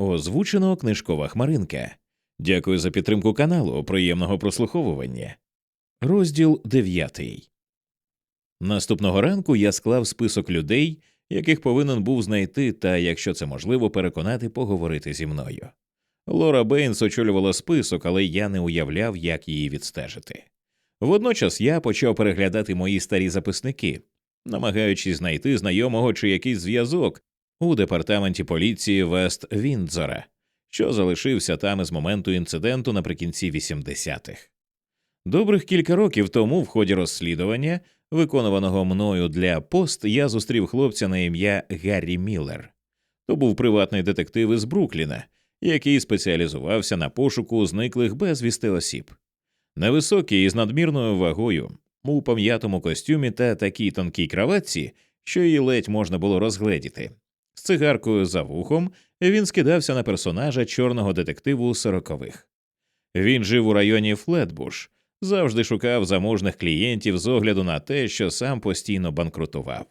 Озвучено книжкова хмаринка. Дякую за підтримку каналу. Приємного прослуховування. Розділ дев'ятий. Наступного ранку я склав список людей, яких повинен був знайти, та, якщо це можливо, переконати поговорити зі мною. Лора Бейнс очолювала список, але я не уявляв, як її відстежити. Водночас я почав переглядати мої старі записники, намагаючись знайти знайомого чи якийсь зв'язок у департаменті поліції Вест Віндзора, що залишився там із моменту інциденту наприкінці 80-х. Добрих кілька років тому, в ході розслідування, виконуваного мною для пост, я зустрів хлопця на ім'я Гаррі Міллер. То був приватний детектив із Брукліна, який спеціалізувався на пошуку зниклих безвісти осіб. Невисокий і з надмірною вагою, у пам'ятому костюмі та такій тонкій краватці, що її ледь можна було розгледіти. З цигаркою за вухом він скидався на персонажа чорного детективу сорокових. Він жив у районі Флетбуш, завжди шукав заможних клієнтів з огляду на те, що сам постійно банкрутував.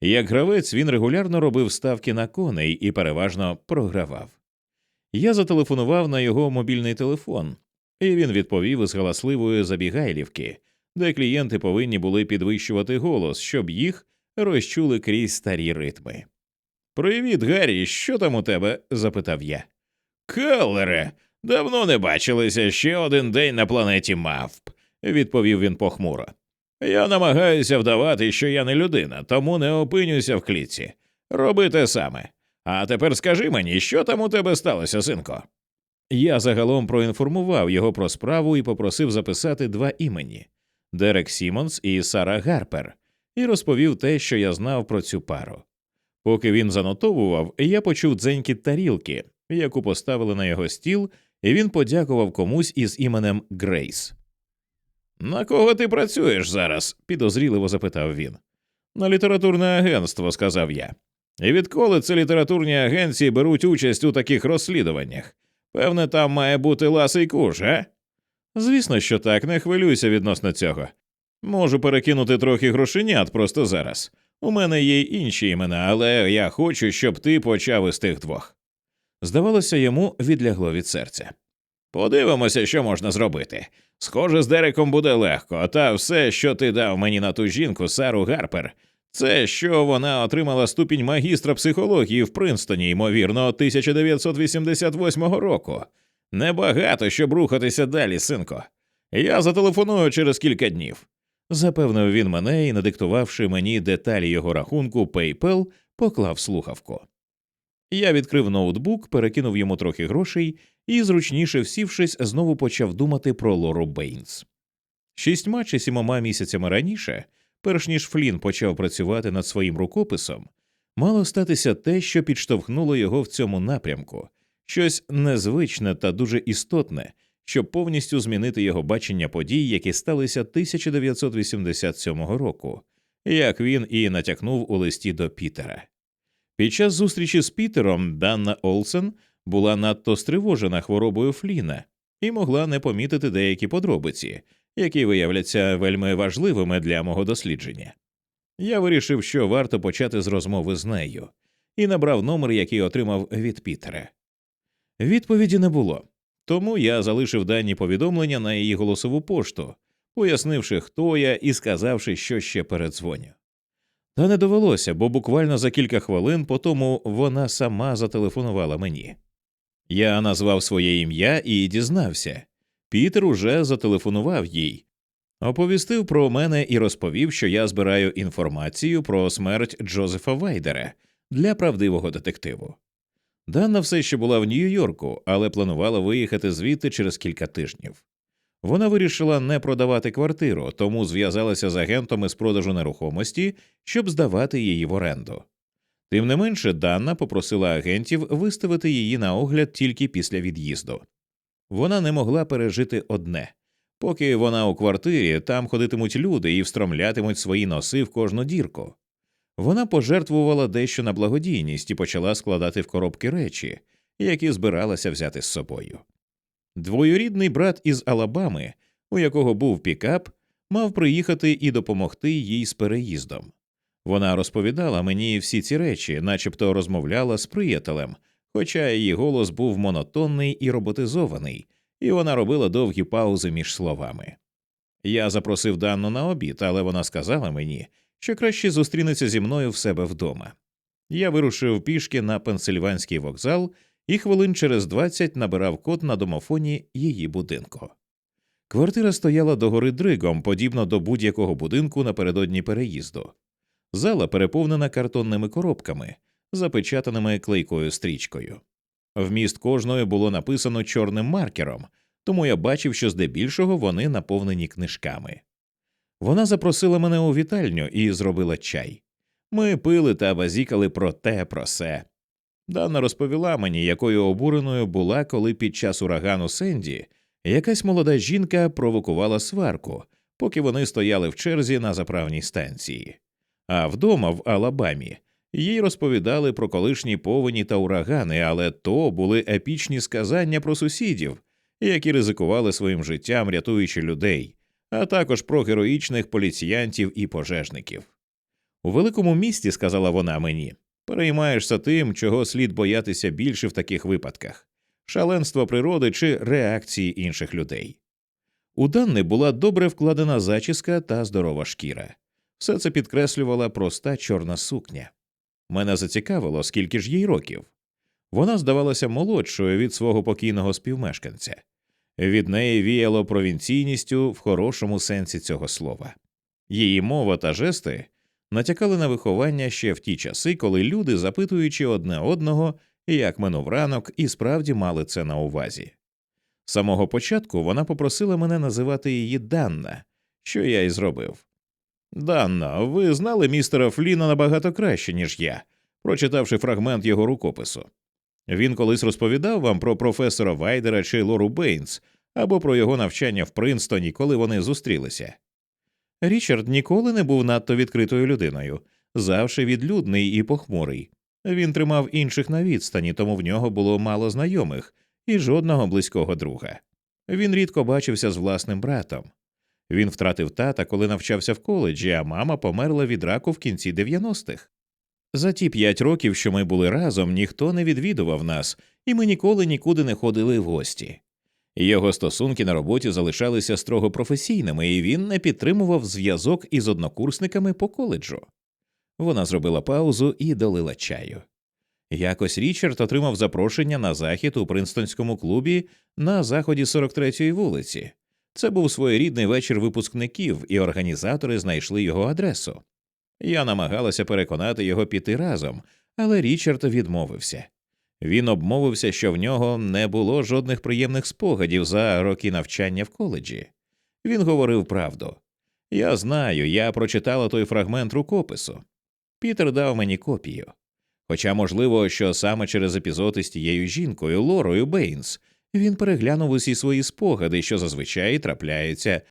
Як гравець він регулярно робив ставки на коней і переважно програвав. Я зателефонував на його мобільний телефон, і він відповів із галасливої забігайлівки, де клієнти повинні були підвищувати голос, щоб їх розчули крізь старі ритми. Привіт, Гаррі, що там у тебе? запитав я. Келлере, давно не бачилися ще один день на планеті мавп, відповів він похмуро. Я намагаюся вдавати, що я не людина, тому не опинюся в клітці. Роби те саме. А тепер скажи мені, що там у тебе сталося, синко? Я загалом проінформував його про справу і попросив записати два імені Дерек Сімонс і Сара Гарпер, і розповів те, що я знав про цю пару. Поки він занотовував, я почув дзенькіт тарілки, яку поставили на його стіл, і він подякував комусь із іменем Грейс. На кого ти працюєш зараз? підозріливо запитав він. На літературне агентство, сказав я. І відколи це літературні агенції беруть участь у таких розслідуваннях? Певне, там має бути ласий куш, а? Звісно, що так, не хвилюйся відносно цього. Можу перекинути трохи грошенят просто зараз. У мене є інші імена, але я хочу, щоб ти почав із тих двох. Здавалося, йому відлягло від серця. Подивимося, що можна зробити. Схоже, з Дереком буде легко, та все, що ти дав мені на ту жінку, Сару Гарпер, це що вона отримала ступінь магістра психології в Принстоні, ймовірно, 1988 року. Небагато щоб рухатися далі, синко. Я зателефоную через кілька днів. Запевнив він мене і, надиктувавши мені деталі його рахунку PayPal, поклав слухавку. Я відкрив ноутбук, перекинув йому трохи грошей і, зручніше всівшись, знову почав думати про Лору Бейнс. Шістьма чи сімома місяцями раніше, перш ніж Флін почав працювати над своїм рукописом, мало статися те, що підштовхнуло його в цьому напрямку, щось незвичне та дуже істотне, щоб повністю змінити його бачення подій, які сталися 1987 року, як він і натякнув у листі до Пітера. Під час зустрічі з Пітером Данна Олсен була надто стривожена хворобою Фліна і могла не помітити деякі подробиці, які виявляться вельми важливими для мого дослідження. Я вирішив, що варто почати з розмови з нею, і набрав номер, який отримав від Пітера. Відповіді не було, тому я залишив дані повідомлення на її голосову пошту, пояснивши, хто я, і сказавши, що ще передзвоню. Та не довелося, бо буквально за кілька хвилин по тому вона сама зателефонувала мені. Я назвав своє ім'я і дізнався. Пітер уже зателефонував їй, оповістив про мене і розповів, що я збираю інформацію про смерть Джозефа Вайдера для правдивого детективу. Дана все ще була в Нью-Йорку, але планувала виїхати звідти через кілька тижнів. Вона вирішила не продавати квартиру, тому зв'язалася з агентом із продажу нерухомості, щоб здавати її в оренду. Тим не менше, Данна попросила агентів виставити її на огляд тільки після від'їзду. Вона не могла пережити одне поки вона у квартирі, там ходитимуть люди і встромлятимуть свої носи в кожну дірку. Вона пожертвувала дещо на благодійність і почала складати в коробки речі, які збиралася взяти з собою. Двоюрідний брат із Алабами, у якого був пікап, мав приїхати і допомогти їй з переїздом. Вона розповідала мені всі ці речі, начебто розмовляла з приятелем, хоча її голос був монотонний і роботизований, і вона робила довгі паузи між словами. Я запросив Данну на обід, але вона сказала мені, що краще зустрінеться зі мною в себе вдома. Я вирушив пішки на пенсильванський вокзал і хвилин через двадцять набирав код на домофоні її будинку. Квартира стояла догори дригом, подібно до будь-якого будинку напередодні переїзду. Зала переповнена картонними коробками, запечатаними клейкою стрічкою. Вміст кожної було написано чорним маркером, тому я бачив, що здебільшого вони наповнені книжками. Вона запросила мене у вітальню і зробила чай. Ми пили та базікали про те, про се. Дана розповіла мені, якою обуреною була, коли під час урагану Сенді якась молода жінка провокувала сварку, поки вони стояли в черзі на заправній станції. А вдома в Алабамі їй розповідали про колишні повені та урагани, але то були епічні сказання про сусідів, які ризикували своїм життям, рятуючи людей, а також про героїчних поліціянтів і пожежників. У великому місті, сказала вона мені, переймаєшся тим, чого слід боятися більше в таких випадках шаленство природи чи реакції інших людей. У Данни була добре вкладена зачіска та здорова шкіра. Все це підкреслювала проста чорна сукня. Мене зацікавило, скільки ж їй років. Вона здавалася молодшою від свого покійного співмешканця. Від неї віяло провінційністю в хорошому сенсі цього слова. Її мова та жести натякали на виховання ще в ті часи, коли люди, запитуючи одне одного, як минув ранок, і справді мали це на увазі. З самого початку вона попросила мене називати її Данна, що я й зробив. Данна, ви знали містера Фліна набагато краще, ніж я, прочитавши фрагмент його рукопису. Він колись розповідав вам про професора Вайдера чи Лору Бейнс або про його навчання в Принстоні, коли вони зустрілися. Річард ніколи не був надто відкритою людиною, завжди відлюдний і похмурий. Він тримав інших на відстані, тому в нього було мало знайомих і жодного близького друга. Він рідко бачився з власним братом. Він втратив тата, коли навчався в коледжі, а мама померла від раку в кінці 90-х. За ті п'ять років, що ми були разом, ніхто не відвідував нас, і ми ніколи нікуди не ходили в гості. Його стосунки на роботі залишалися строго професійними, і він не підтримував зв'язок із однокурсниками по коледжу. Вона зробила паузу і долила чаю. Якось Річард отримав запрошення на захід у Принстонському клубі на заході 43-ї вулиці. Це був своєрідний вечір випускників, і організатори знайшли його адресу. Я намагалася переконати його піти разом, але Річард відмовився. Він обмовився, що в нього не було жодних приємних спогадів за роки навчання в коледжі. Він говорив правду. Я знаю, я прочитала той фрагмент рукопису. Пітер дав мені копію. Хоча, можливо, що саме через епізод із тією жінкою Лорою Бейнс він переглянув усі свої спогади, що зазвичай трапляються.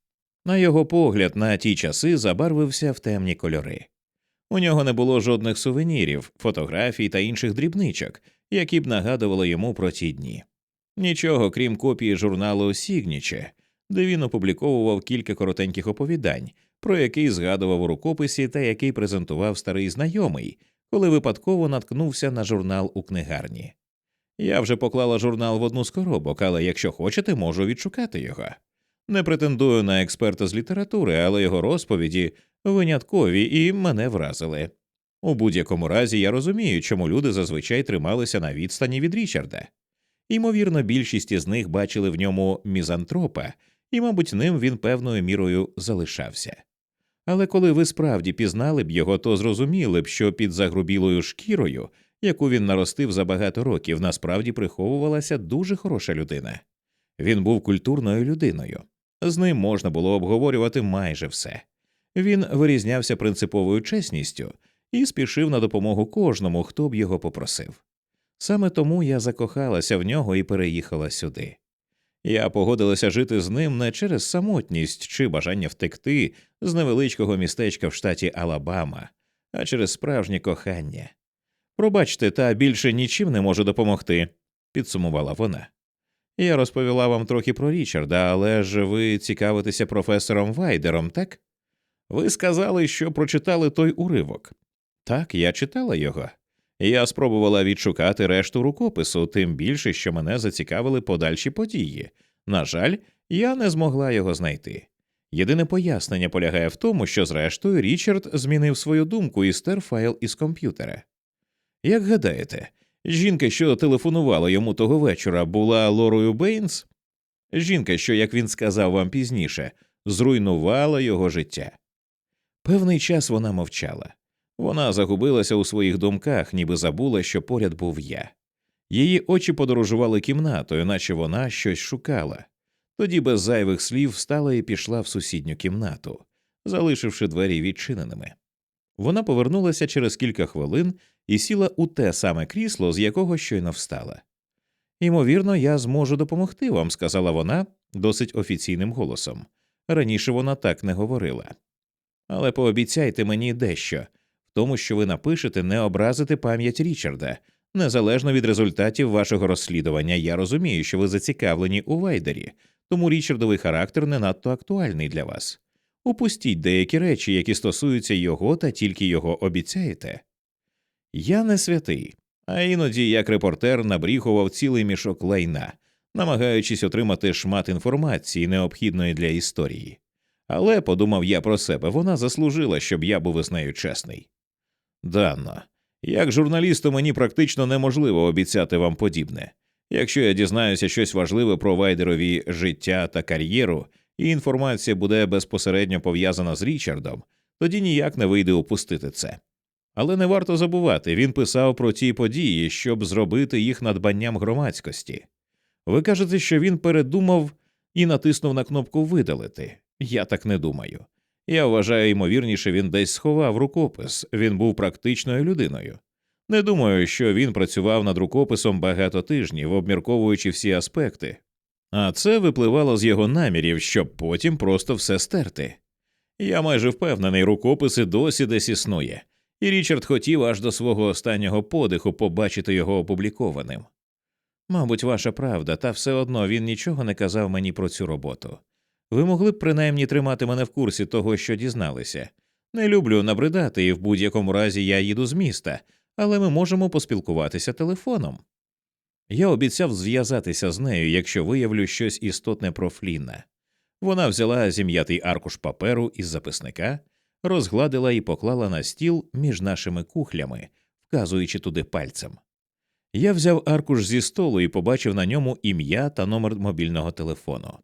На його погляд, на ті часи забарвився в темні кольори. У нього не було жодних сувенірів, фотографій та інших дрібничок, які б нагадували йому про ті дні. Нічого, крім копії журналу Сігніче, де він опубліковував кілька коротеньких оповідань, про який згадував у рукописі та який презентував старий знайомий, коли випадково наткнувся на журнал у книгарні. Я вже поклала журнал в одну з коробок, але якщо хочете, можу відшукати його. Не претендую на експерта з літератури, але його розповіді виняткові і мене вразили. У будь-якому разі я розумію, чому люди зазвичай трималися на відстані від Річарда. Ймовірно, більшість із них бачили в ньому мізантропа, і, мабуть, ним він певною мірою залишався. Але коли ви справді пізнали б його, то зрозуміли б, що під загрубілою шкірою, яку він наростив за багато років, насправді приховувалася дуже хороша людина. Він був культурною людиною, з ним можна було обговорювати майже все. Він вирізнявся принциповою чесністю і спішив на допомогу кожному, хто б його попросив. Саме тому я закохалася в нього і переїхала сюди. Я погодилася жити з ним не через самотність чи бажання втекти з невеличкого містечка в штаті Алабама, а через справжнє кохання. Пробачте, та більше нічим не можу допомогти, підсумувала вона. Я розповіла вам трохи про Річарда, але ж ви цікавитеся професором Вайдером, так? Ви сказали, що прочитали той уривок. Так, я читала його. Я спробувала відшукати решту рукопису, тим більше, що мене зацікавили подальші події. На жаль, я не змогла його знайти. Єдине пояснення полягає в тому, що зрештою Річард змінив свою думку і стер файл із комп'ютера. Як гадаєте, жінка, що телефонувала йому того вечора, була Лорою Бейнс? Жінка, що, як він сказав вам пізніше, зруйнувала його життя. Певний час вона мовчала. Вона загубилася у своїх думках, ніби забула, що поряд був я. Її очі подорожували кімнатою, наче вона щось шукала. Тоді без зайвих слів встала і пішла в сусідню кімнату, залишивши двері відчиненими. Вона повернулася через кілька хвилин і сіла у те саме крісло, з якого щойно встала. Ймовірно, я зможу допомогти вам, сказала вона досить офіційним голосом. Раніше вона так не говорила. Але пообіцяйте мені дещо в тому, що ви напишете, не образити пам'ять Річарда. Незалежно від результатів вашого розслідування, я розумію, що ви зацікавлені у Вайдері, тому Річардовий характер не надто актуальний для вас. Упустіть деякі речі, які стосуються його та тільки його обіцяєте. Я не святий, а іноді, як репортер, набріхував цілий мішок лайна, намагаючись отримати шмат інформації, необхідної для історії. Але, подумав я про себе, вона заслужила, щоб я був із нею чесний. Данно, як журналісту мені практично неможливо обіцяти вам подібне. Якщо я дізнаюся щось важливе про вайдерові життя та кар'єру, і інформація буде безпосередньо пов'язана з Річардом, тоді ніяк не вийде упустити це. Але не варто забувати, він писав про ті події, щоб зробити їх надбанням громадськості. Ви кажете, що він передумав і натиснув на кнопку видалити. Я так не думаю. Я вважаю, ймовірніше, він десь сховав рукопис, він був практичною людиною. Не думаю, що він працював над рукописом багато тижнів, обмірковуючи всі аспекти, а це випливало з його намірів, щоб потім просто все стерти. Я майже впевнений, рукопис і досі десь існує, і Річард хотів аж до свого останнього подиху побачити його опублікованим. Мабуть, ваша правда, та все одно він нічого не казав мені про цю роботу. Ви могли б принаймні тримати мене в курсі того, що дізналися. Не люблю набридати, і в будь-якому разі я їду з міста, але ми можемо поспілкуватися телефоном. Я обіцяв зв'язатися з нею, якщо виявлю щось істотне про Фліна. Вона взяла зім'ятий аркуш паперу із записника, розгладила і поклала на стіл між нашими кухлями, вказуючи туди пальцем. Я взяв аркуш зі столу і побачив на ньому ім'я та номер мобільного телефону.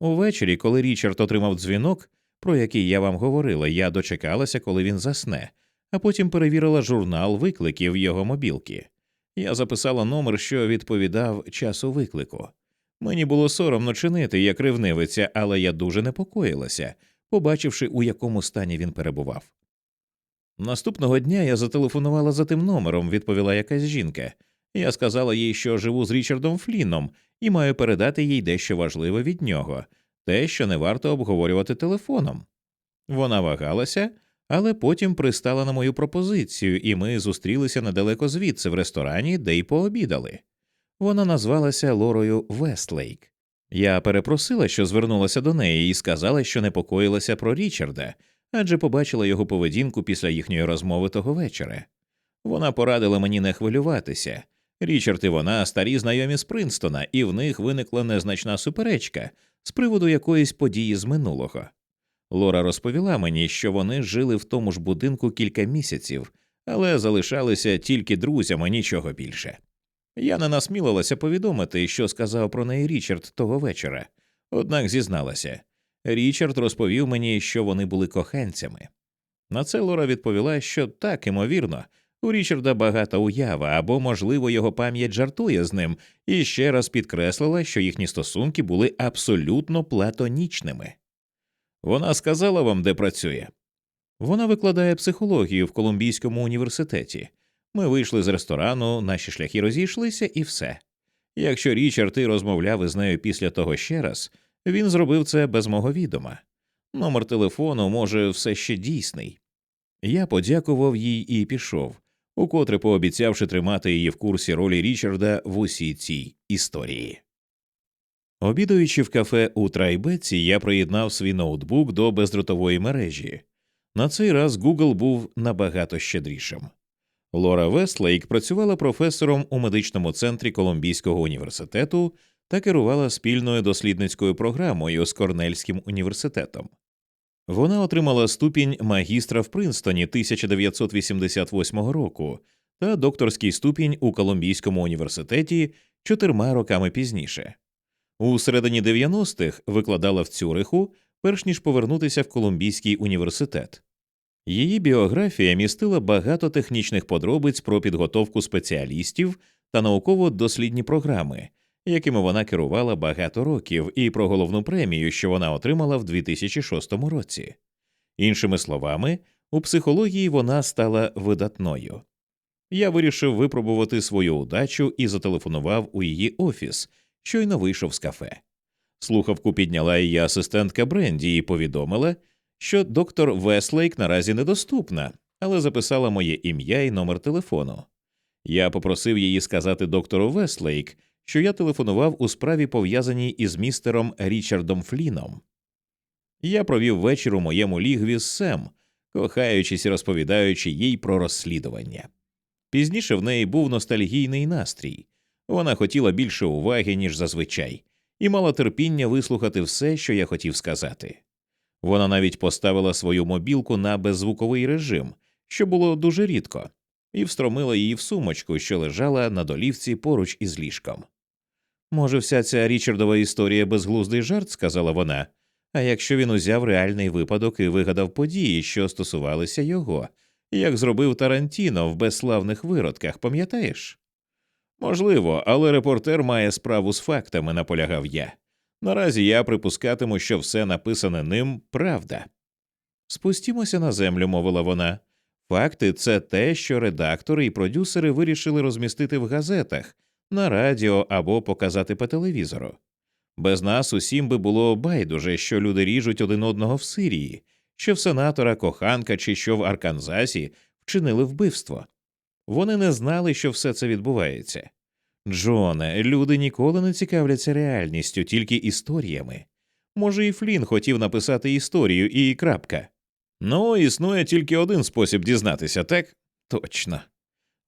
Увечері, коли Річард отримав дзвінок, про який я вам говорила, я дочекалася, коли він засне, а потім перевірила журнал викликів його мобілки. Я записала номер, що відповідав часу виклику. Мені було соромно чинити як ревнивиця, але я дуже непокоїлася, побачивши, у якому стані він перебував. Наступного дня я зателефонувала за тим номером, відповіла якась жінка. Я сказала їй, що живу з Річардом Фліном і маю передати їй дещо важливе від нього, те, що не варто обговорювати телефоном. Вона вагалася, але потім пристала на мою пропозицію, і ми зустрілися недалеко звідси в ресторані, де й пообідали. Вона назвалася Лорою Вестлейк. Я перепросила, що звернулася до неї, і сказала, що непокоїлася про Річарда, адже побачила його поведінку після їхньої розмови того вечора. Вона порадила мені не хвилюватися. Річард і вона старі знайомі з Принстона, і в них виникла незначна суперечка з приводу якоїсь події з минулого. Лора розповіла мені, що вони жили в тому ж будинку кілька місяців, але залишалися тільки друзями, нічого більше. Я не насмілилася повідомити, що сказав про неї Річард того вечора, однак зізналася. Річард розповів мені, що вони були коханцями. На це Лора відповіла, що так, імовірно, у Річарда багата уява або, можливо, його пам'ять жартує з ним, і ще раз підкреслила, що їхні стосунки були абсолютно платонічними. Вона сказала вам, де працює. Вона викладає психологію в Колумбійському університеті. Ми вийшли з ресторану, наші шляхи розійшлися, і все. Якщо Річард і розмовляв із нею після того ще раз, він зробив це без мого відома. Номер телефону, може, все ще дійсний. Я подякував їй і пішов, укотре пообіцявши тримати її в курсі ролі Річарда в усій цій історії. Обідаючи в кафе у Трайбеці, я приєднав свій ноутбук до бездротової мережі. На цей раз Google був набагато щедрішим. Лора Вестлейк працювала професором у медичному центрі Колумбійського університету та керувала спільною дослідницькою програмою з Корнельським університетом. Вона отримала ступінь магістра в Принстоні 1988 року та докторський ступінь у Колумбійському університеті чотирма роками пізніше. У середині 90-х викладала в Цюриху, перш ніж повернутися в Колумбійський університет. Її біографія містила багато технічних подробиць про підготовку спеціалістів та науково-дослідні програми, якими вона керувала багато років, і про головну премію, що вона отримала в 2006 році. Іншими словами, у психології вона стала видатною. Я вирішив випробувати свою удачу і зателефонував у її офіс, щойно вийшов з кафе. Слухавку підняла її асистентка Бренді і повідомила, що доктор Веслейк наразі недоступна, але записала моє ім'я і номер телефону. Я попросив її сказати доктору Веслейк, що я телефонував у справі, пов'язаній із містером Річардом Фліном. Я провів вечір у моєму лігві з Сем, кохаючись і розповідаючи їй про розслідування. Пізніше в неї був ностальгійний настрій вона хотіла більше уваги, ніж зазвичай, і мала терпіння вислухати все, що я хотів сказати. Вона навіть поставила свою мобілку на беззвуковий режим, що було дуже рідко, і встромила її в сумочку, що лежала на долівці поруч із ліжком. Може, вся ця Річардова історія безглуздий жарт, сказала вона. А якщо він узяв реальний випадок і вигадав події, що стосувалися його, як зробив Тарантіно в безславних виродках, пам'ятаєш? Можливо, але репортер має справу з фактами, наполягав я. Наразі я припускатиму, що все написане ним правда. Спустімося на землю, мовила вона. Факти це те, що редактори і продюсери вирішили розмістити в газетах, на радіо або показати по телевізору. Без нас усім би було байдуже, що люди ріжуть один одного в Сирії, що в сенатора коханка чи що в Арканзасі вчинили вбивство. Вони не знали, що все це відбувається. Джоне, люди ніколи не цікавляться реальністю, тільки історіями. Може, і Флін хотів написати історію і крапка. Ну, існує тільки один спосіб дізнатися, так? Точно.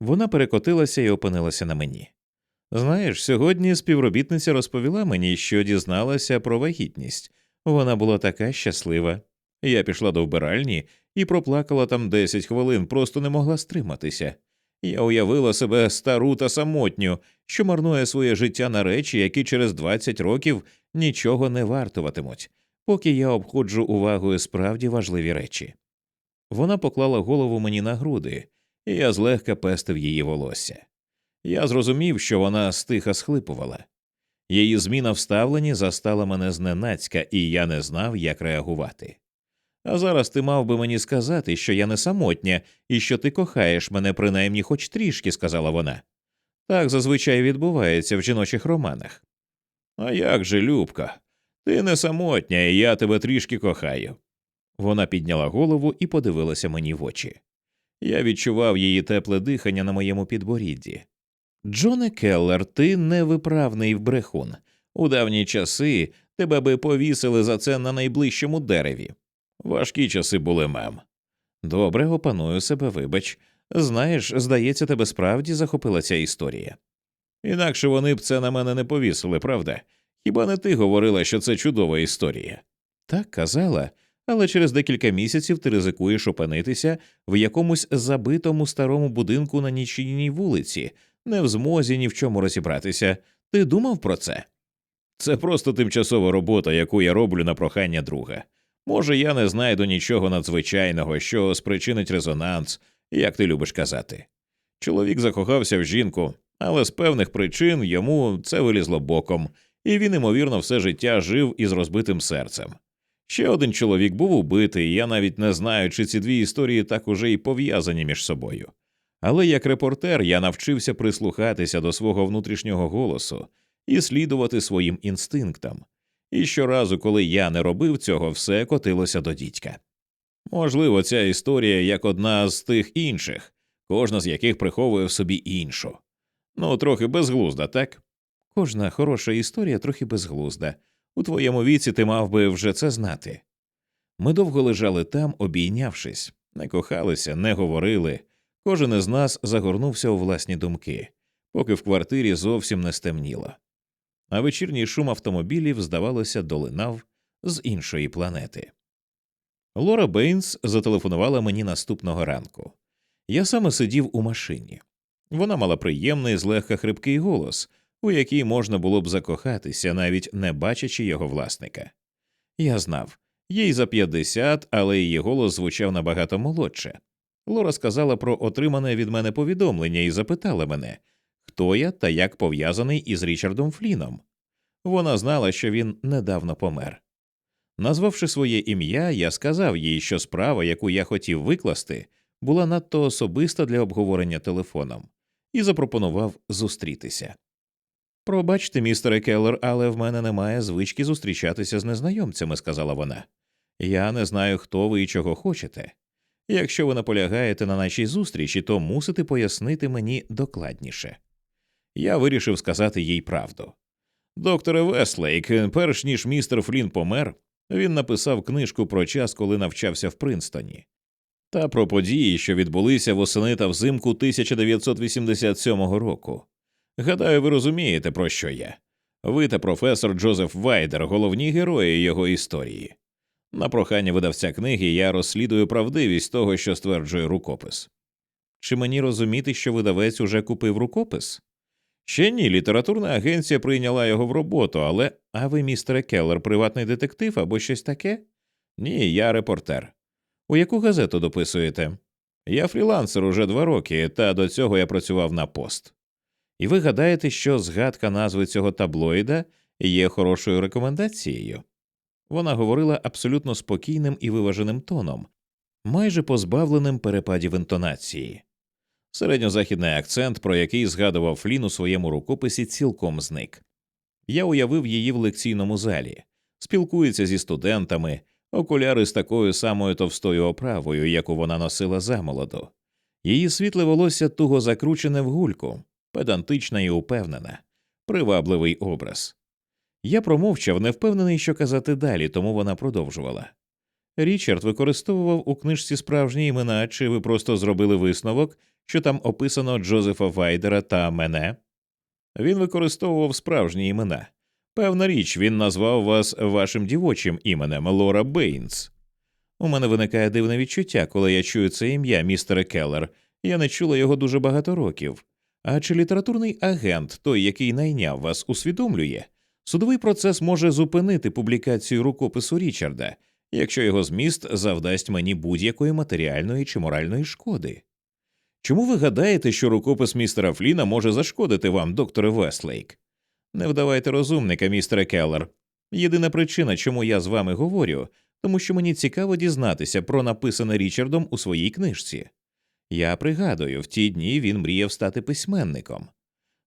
Вона перекотилася і опинилася на мені. Знаєш, сьогодні співробітниця розповіла мені, що дізналася про вагітність. Вона була така щаслива. Я пішла до вбиральні і проплакала там десять хвилин, просто не могла стриматися. Я уявила себе стару та самотню, що марнує своє життя на речі, які через 20 років нічого не вартуватимуть, поки я обходжу увагою справді важливі речі. Вона поклала голову мені на груди, і я злегка пестив її волосся. Я зрозумів, що вона стиха схлипувала. Її зміна в ставленні застала мене зненацька, і я не знав, як реагувати. А зараз ти мав би мені сказати, що я не самотня і що ти кохаєш мене принаймні хоч трішки, сказала вона. Так зазвичай відбувається в жіночих романах. А як же, Любка? Ти не самотня, і я тебе трішки кохаю. Вона підняла голову і подивилася мені в очі. Я відчував її тепле дихання на моєму підборідді. Джоне Келлер, ти невиправний брехун. У давні часи тебе би повісили за це на найближчому дереві. Важкі часи були мем. Добре, опаную себе, вибач. Знаєш, здається, тебе справді захопила ця історія. Інакше вони б це на мене не повісили, правда? Хіба не ти говорила, що це чудова історія? Так казала, але через декілька місяців ти ризикуєш опинитися в якомусь забитому старому будинку на нічийній вулиці, не в змозі ні в чому розібратися. Ти думав про це? Це просто тимчасова робота, яку я роблю на прохання друга. Може, я не знайду нічого надзвичайного, що спричинить резонанс, як ти любиш казати. Чоловік закохався в жінку, але з певних причин йому це вилізло боком, і він, ймовірно, все життя жив із розбитим серцем. Ще один чоловік був убитий, я навіть не знаю, чи ці дві історії так уже і пов'язані між собою. Але як репортер я навчився прислухатися до свого внутрішнього голосу і слідувати своїм інстинктам. І щоразу, коли я не робив цього, все котилося до дідька. Можливо, ця історія як одна з тих інших, кожна з яких приховує в собі іншу. Ну, трохи безглузда, так? Кожна хороша історія трохи безглузда. У твоєму віці ти мав би вже це знати. Ми довго лежали там, обійнявшись, не кохалися, не говорили, Кожен із нас загорнувся у власні думки, поки в квартирі зовсім не стемніло. А вечірній шум автомобілів, здавалося, долинав з іншої планети. Лора Бейнс зателефонувала мені наступного ранку. Я саме сидів у машині. Вона мала приємний, злегка хрипкий голос, у який можна було б закохатися, навіть не бачачи його власника. Я знав, їй за 50, але її голос звучав набагато молодше. Лора сказала про отримане від мене повідомлення і запитала мене, хто я та як пов'язаний із Річардом Фліном. Вона знала, що він недавно помер. Назвавши своє ім'я, я сказав їй, що справа, яку я хотів викласти, була надто особиста для обговорення телефоном, і запропонував зустрітися. Пробачте, містере Келлер, але в мене немає звички зустрічатися з незнайомцями, сказала вона. Я не знаю, хто ви і чого хочете. Якщо ви наполягаєте на нашій зустрічі, то мусите пояснити мені докладніше. Я вирішив сказати їй правду. Докторе Веслейк, перш ніж містер Флін помер, він написав книжку про час, коли навчався в Принстоні, та про події, що відбулися восени та взимку 1987 року. Гадаю, ви розумієте, про що я. Ви та професор Джозеф Вайдер, головні герої його історії. На прохання видавця книги я розслідую правдивість того, що стверджує рукопис. Чи мені розуміти, що видавець уже купив рукопис? Ще ні, літературна агенція прийняла його в роботу, але а ви, містере Келлер, приватний детектив або щось таке? Ні, я репортер. У яку газету дописуєте? Я фрілансер уже два роки, та до цього я працював на пост. І ви гадаєте, що згадка назви цього таблоїда є хорошою рекомендацією? Вона говорила абсолютно спокійним і виваженим тоном, майже позбавленим перепадів інтонації. Середньозахідний акцент, про який згадував Флін у своєму рукописі, цілком зник. Я уявив її в лекційному залі, спілкується зі студентами, окуляри з такою самою товстою оправою, яку вона носила замолоду. Її світле волосся туго закручене в гульку, педантична і упевнена, привабливий образ. Я промовчав, не впевнений, що казати далі, тому вона продовжувала. Річард використовував у книжці справжні імена, чи ви просто зробили висновок, що там описано Джозефа Вайдера та мене? Він використовував справжні імена. Певна річ, він назвав вас вашим дівочим іменем Лора Бейнс. У мене виникає дивне відчуття, коли я чую це ім'я, містере Келлер. Я не чула його дуже багато років. А чи літературний агент, той, який найняв вас, усвідомлює? Судовий процес може зупинити публікацію рукопису Річарда, якщо його зміст завдасть мені будь-якої матеріальної чи моральної шкоди. Чому ви гадаєте, що рукопис містера Фліна може зашкодити вам, докторе Вестлейк? Не вдавайте розумника, містере Келлер. Єдина причина, чому я з вами говорю, тому що мені цікаво дізнатися про написане Річардом у своїй книжці. Я пригадую, в ті дні він мріяв стати письменником.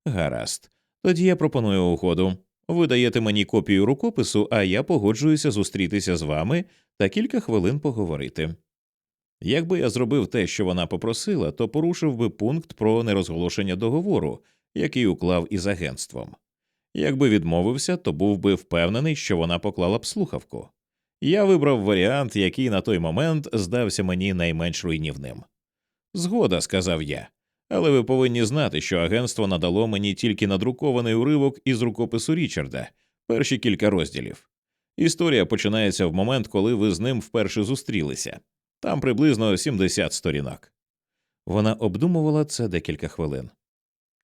Гаразд, тоді я пропоную угоду. Ви даєте мені копію рукопису, а я погоджуюся зустрітися з вами та кілька хвилин поговорити. Якби я зробив те, що вона попросила, то порушив би пункт про нерозголошення договору, який уклав із агентством. Якби відмовився, то був би впевнений, що вона поклала б слухавку. Я вибрав варіант, який на той момент здався мені найменш руйнівним. Згода, сказав я, але ви повинні знати, що агентство надало мені тільки надрукований уривок із рукопису Річарда, перші кілька розділів. Історія починається в момент, коли ви з ним вперше зустрілися. Там приблизно 70 сторінок. Вона обдумувала це декілька хвилин.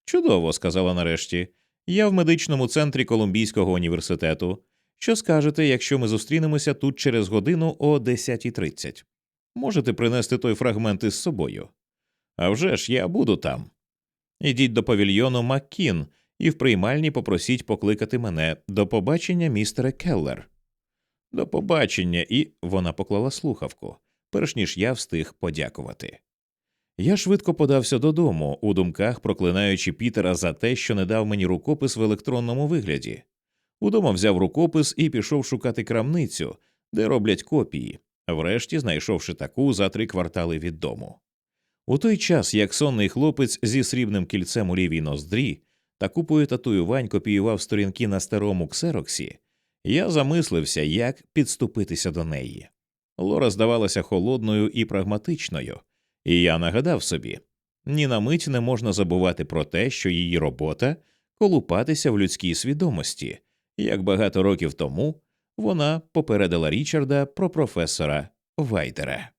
Чудово, сказала нарешті. Я в медичному центрі Колумбійського університету. Що скажете, якщо ми зустрінемося тут через годину о 10.30? Можете принести той фрагмент із собою? «А вже ж, я буду там. Ідіть до павільйону Маккін і в приймальні попросіть покликати мене до побачення містере Келлер. До побачення, і вона поклала слухавку, перш ніж я встиг подякувати. Я швидко подався додому, у думках проклинаючи Пітера за те, що не дав мені рукопис в електронному вигляді. Удома взяв рукопис і пішов шукати крамницю, де роблять копії, врешті знайшовши таку за три квартали від дому. У той час, як сонний хлопець зі срібним кільцем у лівій ноздрі та купою татуювань копіював сторінки на старому ксероксі, я замислився, як підступитися до неї. Лора здавалася холодною і прагматичною, і я нагадав собі Ні на мить не можна забувати про те, що її робота колупатися в людській свідомості, як багато років тому вона попередила Річарда про професора Вайтера.